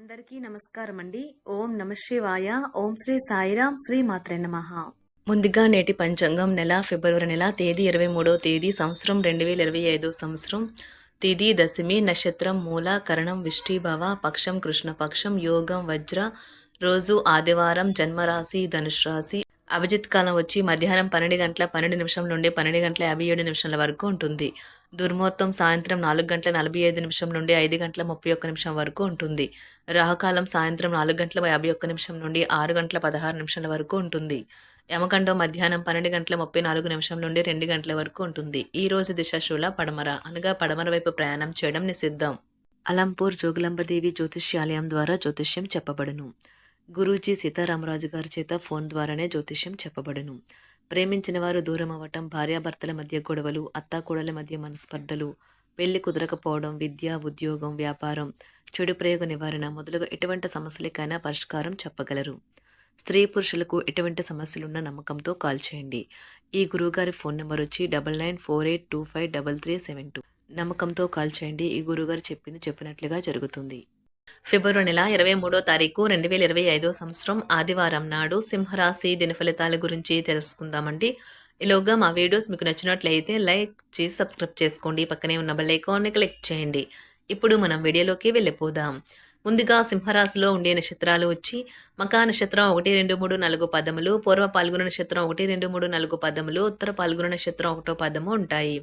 అందరికీ నమస్కారం అండి ఓం నమ శివాయ. ఓం శ్రీ సాయిరాం శ్రీ మాత్రే నమ. ముందుగా నేటి పంచాంగం నెల ఫిబ్రవరి నెల తేదీ ఇరవై మూడో తేదీ సంవత్సరం రెండు వేల ఇరవై ఐదో సంవత్సరం. తిథి దశమి నక్షత్రం మూల కరణం విష్టిభవ పక్షం కృష్ణపక్షం యోగం వజ్ర. రోజు ఆదివారం జన్మరాశి ధనుష్ రాశి. అభిజిత్ కాలం వచ్చి మధ్యాహ్నం పన్నెండు గంటల పన్నెండు నిమిషం నుండి పన్నెండు గంటల యాభై ఏడు నిమిషాల వరకు ఉంటుంది. దుర్ముహూర్తం సాయంత్రం నాలుగు గంటల నలభై ఐదు నిమిషం నుండి ఐదు గంటల ముప్పై ఒక్క నిమిషం వరకు ఉంటుంది. రాహుకాలం సాయంత్రం నాలుగు గంటల యాభై ఒక్క నిమిషం నుండి ఆరు గంటల పదహారు నిమిషాల వరకు ఉంటుంది. యమకండం మధ్యాహ్నం పన్నెండు గంటల ముప్పై నాలుగు నిమిషం నుండి రెండు గంటల వరకు ఉంటుంది. ఈ రోజు దిశశూల పడమర అనగా పడమర వైపు ప్రయాణం చేయడం నిషిద్ధం. అలంపూర్ జోగులంబదేవి జ్యోతిష్యాలయం ద్వారా జ్యోతిష్యం చెప్పబడును. గురూజీ సీతారామరాజు గారి చేత ఫోన్ ద్వారానే జ్యోతిష్యం చెప్పబడును. ప్రేమించిన వారు దూరం అవ్వటం భార్యాభర్తల మధ్య గొడవలు అత్తాకోడల మధ్య మనస్పర్ధలు పెళ్ళి కుదరకపోవడం విద్య ఉద్యోగం వ్యాపారం చెడు ప్రయోగ నివారణ మొదలుగా ఎటువంటి సమస్యలకైనా పరిష్కారం చెప్పగలరు. స్త్రీ పురుషులకు ఎటువంటి సమస్యలున్న నమ్మకంతో కాల్ చేయండి. ఈ గురువుగారి ఫోన్ నెంబర్ వచ్చి double nine four eight two five double three seven two. నమ్మకంతో కాల్ చేయండి. ఈ గురువుగారు చెప్పింది చెప్పినట్లుగా జరుగుతుంది. ఫిబ్రవరి నెల ఇరవై మూడో తారీఖు రెండు వేల ఇరవై ఐదో సంవత్సరం ఆదివారం నాడు సింహరాశి దిన ఫలితాల గురించి తెలుసుకుందామండి. ఈలోగా మా వీడియోస్ మీకు నచ్చినట్లయితే లైక్ చేసి సబ్స్క్రైబ్ చేసుకోండి. పక్కనే ఉన్న బెల్ ఐకాన్ని క్లిక్ చేయండి. ఇప్పుడు మనం వీడియోలోకి వెళ్ళిపోదాం. ముందుగా సింహరాశిలో ఉండే నక్షత్రాలు వచ్చి మకా నక్షత్రం ఒకటి రెండు మూడు నాలుగు పదములు పూర్వ పాల్గొన నక్షత్రం ఒకటి రెండు మూడు నాలుగు పదములు ఉత్తర పాల్గొన నక్షత్రం ఒకటో పదము ఉంటాయి.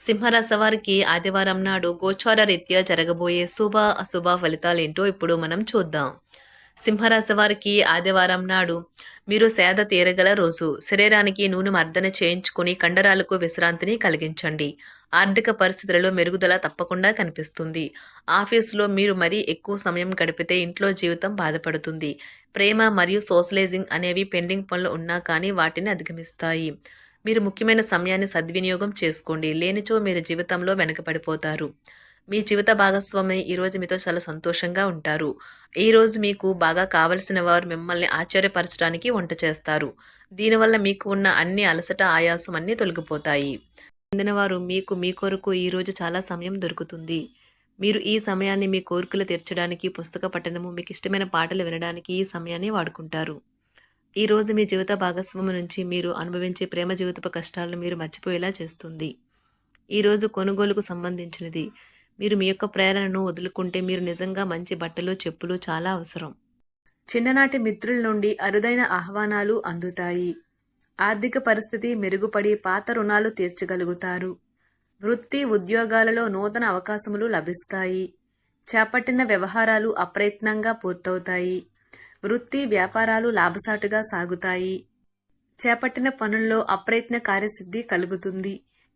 సింహరాశి వారికి ఆదివారం నాడు గోచార రీత్యా జరగబోయే శుభ అశుభ ఫలితాలు ఏంటో ఇప్పుడు మనం చూద్దాం. సింహరాశి వారికి ఆదివారం నాడు మీరు సేద తీరగల రోజు. శరీరానికి నూనె మర్దన చేయించుకుని కండరాలకు విశ్రాంతిని కలిగించండి. ఆర్థిక పరిస్థితులలో మెరుగుదల తప్పకుండా కనిపిస్తుంది. ఆఫీసులో మీరు మరీ ఎక్కువ సమయం గడిపితే ఇంట్లో జీవితం బాధపడుతుంది. ప్రేమ మరియు సోషలైజింగ్ అనేవి పెండింగ్ పనులు ఉన్నా కానీ వాటిని అధిగమిస్తాయి. మీరు ముఖ్యమైన సమయాన్ని సద్వినియోగం చేసుకోండి. లేనిచో మీరు జీవితంలో వెనకపడిపోతారు మీ జీవిత భాగస్వామి ఈరోజు మీతో చాలా సంతోషంగా ఉంటారు. ఈరోజు మీకు బాగా కావలసిన వారు మిమ్మల్ని ఆశ్చర్యపరచడానికి వంట చేస్తారు. దీనివల్ల మీకు ఉన్న అన్ని అలసట ఆయాసం అన్నీ తొలగిపోతాయి. చెందినవారు మీకు మీ కొరకు ఈరోజు చాలా సమయం దొరుకుతుంది. మీరు ఈ సమయాన్ని మీ కోరికలు తీర్చడానికి పుస్తక పఠనము మీకు ఇష్టమైన పాటలు వినడానికి ఈ సమయాన్ని వాడుకుంటారు. ఈరోజు మీ జీవిత భాగస్వామి నుంచి మీరు అనుభవించే ప్రేమ జీవితపు కష్టాలను మీరు మర్చిపోయేలా చేస్తుంది. ఈరోజు కొనుగోలుకు సంబంధించినది. మీరు మీ యొక్క ప్రేరణను వదులుకుంటే మీరు నిజంగా మంచి బట్టలు చెప్పులు చాలా అవసరం. చిన్ననాటి మిత్రుల నుండి అరుదైన ఆహ్వానాలు అందుతాయి. ఆర్థిక పరిస్థితి మెరుగుపడి పాత రుణాలు తీర్చగలుగుతారు. వృత్తి ఉద్యోగాలలో నూతన అవకాశములు లభిస్తాయి. చేపట్టిన వ్యవహారాలు అప్రయత్నంగా పూర్తవుతాయి. వృత్తి వ్యాపారాలు లాభసాటుగా సాగుతాయి. చేపట్టిన పనుల్లో అప్రయత్న కార్యసిద్ధి కలుగుతుంది.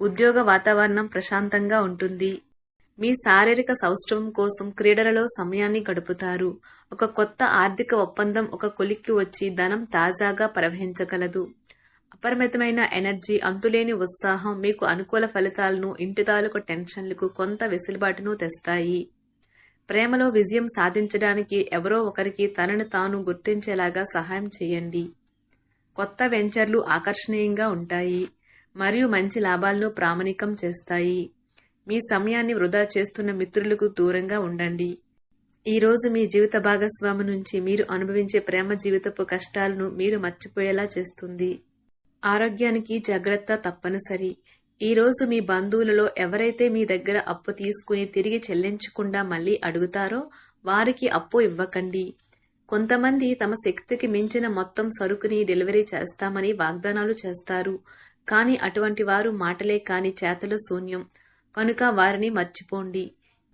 ఉద్యోగ వాతావరణం ప్రశాంతంగా ఉంటుంది. మీ శారీరక సౌష్ఠవం కోసం క్రీడలలో సమయాన్ని గడుపుతారు. ఒక కొత్త ఆర్థిక ఒప్పందం ఒక కొలిక్కి వచ్చి ధనం తాజాగా ప్రవహించగలదు. అపరిమితమైన ఎనర్జీ అంతులేని ఉత్సాహం మీకు అనుకూల ఫలితాలను ఇంటి తాలూకు టెన్షన్లకు కొంత వెసులుబాటును తెస్తాయి. ప్రేమలో విజయం సాధించడానికి ఎవరో ఒకరికి తనను తాను గుర్తించేలాగా సహాయం చేయండి. కొత్త వెంచర్లు ఆకర్షణీయంగా ఉంటాయి. మరియు మంచి లాభాలను ప్రామాణికం చేస్తాయి. మీ సమయాన్ని వృధా చేస్తున్న మిత్రులకు దూరంగా ఉండండి. ఈరోజు మీ జీవిత భాగస్వామి నుంచి మీరు అనుభవించే ప్రేమ జీవితపు కష్టాలను మీరు మర్చిపోయేలా చేస్తుంది. ఆరోగ్యానికి జాగ్రత్త తప్పనిసరి. ఈరోజు మీ బంధువులలో ఎవరైతే మీ దగ్గర అప్పు తీసుకుని తిరిగి చెల్లించకుండా మళ్ళీ అడుగుతారో వారికి అప్పు ఇవ్వకండి. కొంతమంది తమ శక్తికి మించిన మొత్తం సరుకుని డెలివరీ చేస్తామని వాగ్దానాలు చేస్తారు. కానీ అటువంటి వారు మాటలే కాని చేతలు శూన్యం. కనుక వారిని మర్చిపోండి.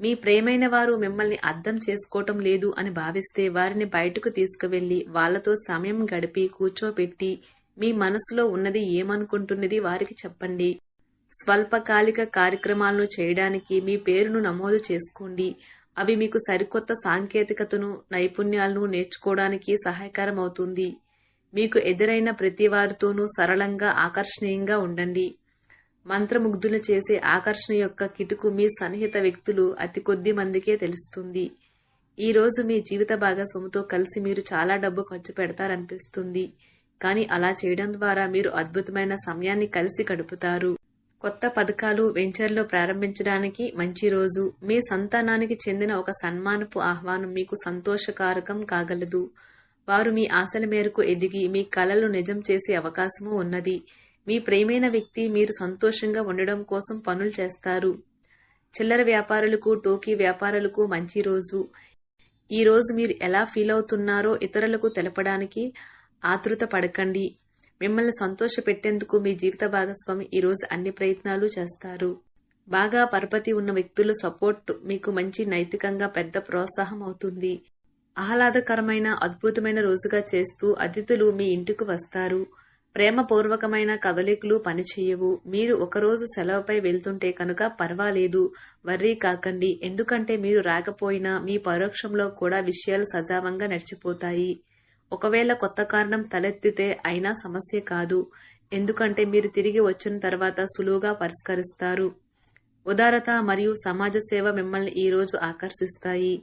మీ ప్రేమైన వారు మిమ్మల్ని అర్థం చేసుకోవటం లేదు అని భావిస్తే వారిని బయటకు తీసుకువెళ్ళి వాళ్ళతో సమయం గడిపి కూర్చోబెట్టి మీ మనసులో ఉన్నది ఏమనుకుంటున్నది వారికి చెప్పండి. స్వల్పకాలిక కార్యక్రమాలను చేయడానికి మీ పేరును నమోదు చేసుకోండి. అవి మీకు సరికొత్త సాంకేతికతను నైపుణ్యాలను నేర్చుకోవడానికి సహాయకరం అవుతుంది మీకు ఎదురైన ప్రతి వారితోనూ సరళంగా ఆకర్షణీయంగా ఉండండి. మంత్రముగ్ధులు చేసే ఆకర్షణ యొక్క కిటుకు మీ సన్నిహిత వ్యక్తులు అతి కొద్ది మందికే తెలుస్తుంది. ఈ రోజు మీ జీవిత భాగస్వామితో కలిసి మీరు చాలా డబ్బు ఖర్చు పెడతారనిపిస్తుంది. కానీ అలా చేయడం ద్వారా మీరు అద్భుతమైన సమయాన్ని కలిసి గడుపుతారు. కొత్త పథకాలు వెంచర్లు ప్రారంభించడానికి మంచి రోజు. మీ సంతానానికి చెందిన ఒక సన్మానపు ఆహ్వానం మీకు సంతోషకారకం కాగలదు. వారు మీ ఆశల మేరకు ఎదిగి మీ కలలు నిజం చేసే అవకాశము ఉన్నది. మీ ప్రేమైన వ్యక్తి మీరు సంతోషంగా ఉండడం కోసం పనులు చేస్తారు. చిల్లర వ్యాపారులకు టోకీ వ్యాపారులకు మంచి రోజు. ఈ రోజు మీరు ఎలా ఫీల్ అవుతున్నారో ఇతరులకు తెలపడానికి ఆతృత పడకండి. మిమ్మల్ని సంతోష పెట్టేందుకు మీ జీవిత భాగస్వామి ఈరోజు అన్ని ప్రయత్నాలు చేస్తారు. బాగా పరపతి ఉన్న వ్యక్తుల సపోర్ట్ మీకు మంచి నైతికంగా పెద్ద ప్రోత్సాహం అవుతుంది. ఆహ్లాదకరమైన అద్భుతమైన రోజుగా చేస్తూ అతిథులు మీ ఇంటికి వస్తారు. ప్రేమపూర్వకమైన కదలికలు పనిచేయవు. మీరు ఒకరోజు సెలవుపై వెళ్తుంటే కనుక పర్వాలేదు. వర్రీ కాకండి. ఎందుకంటే మీరు రాకపోయినా మీ పరోక్షంలో కూడా విషయాలు సజావంగా నడిచిపోతాయి. ఒకవేళ కొత్త కారణం తలెత్తితే అయినా సమస్య కాదు. ఎందుకంటే మీరు తిరిగి వచ్చిన తర్వాత సులువుగా పరిష్కరిస్తారు. ఉదారత మరియు సమాజ సేవ మిమ్మల్ని ఈరోజు ఆకర్షిస్తాయి.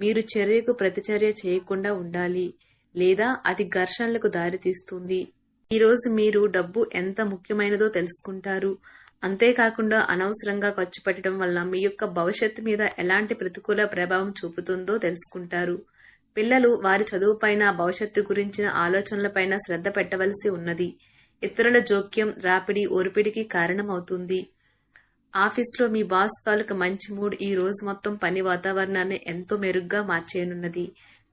మీరు చర్యకు ప్రతిచర్య చేయకుండా ఉండాలి లేదా అది ఘర్షణలకు దారితీస్తుంది ఈరోజు మీరు డబ్బు ఎంత ముఖ్యమైనదో తెలుసుకుంటారు. అంతేకాకుండా అనవసరంగా ఖర్చు పెట్టడం వల్ల మీ యొక్క భవిష్యత్తు మీద ఎలాంటి ప్రతికూల ప్రభావం చూపుతుందో తెలుసుకుంటారు. పిల్లలు వారి చదువుపైన భవిష్యత్తు గురించిన ఆలోచనలపైన శ్రద్ధ పెట్టవలసి ఉన్నది. ఇతరుల జోక్యం రాపిడి ఓర్పిడికి కారణమవుతుంది. ఆఫీస్లో మీ బాస్ తాలూకు మంచి మూడ్ ఈ రోజు మొత్తం పని వాతావరణాన్ని ఎంతో మెరుగ్గా మార్చేయనున్నది.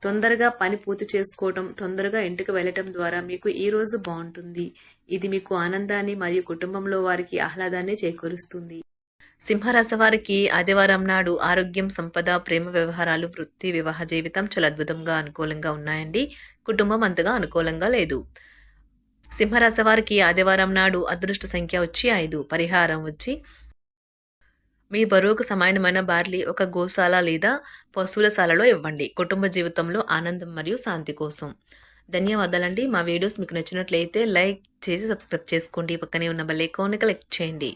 తొందరగా పని పూర్తి చేసుకోవటం తొందరగా ఇంటికి వెళ్ళటం ద్వారా మీకు ఈ రోజు బాగుంటుంది. ఇది మీకు ఆనందాన్ని మరియు కుటుంబంలో వారికి ఆహ్లాదాన్ని చేకూరుస్తుంది. సింహరాశి వారికి ఆదివారం నాడు ఆరోగ్యం సంపద ప్రేమ వ్యవహారాలు వృత్తి వివాహ జీవితం చాలా అద్భుతంగా అనుకూలంగా ఉన్నాయండి. కుటుంబం అంతగా అనుకూలంగా లేదు. సింహరాశి వారికి ఆదివారం నాడు అదృష్ట సంఖ్య వచ్చి ఐదు పరిహారం వచ్చి మీ బరువుకు సమానమైన బార్లీ ఒక గోశాల లేదా పశువుల శాలలో ఇవ్వండి. కుటుంబ జీవితంలో ఆనందం మరియు శాంతి కోసం. ధన్యవాదాలండి. మా వీడియోస్ మీకు నచ్చినట్లయితే లైక్ చేసి సబ్స్క్రైబ్ చేసుకోండి. పక్కనే ఉన్న బెల్ ఐకాన్ని క్లిక్ చేయండి.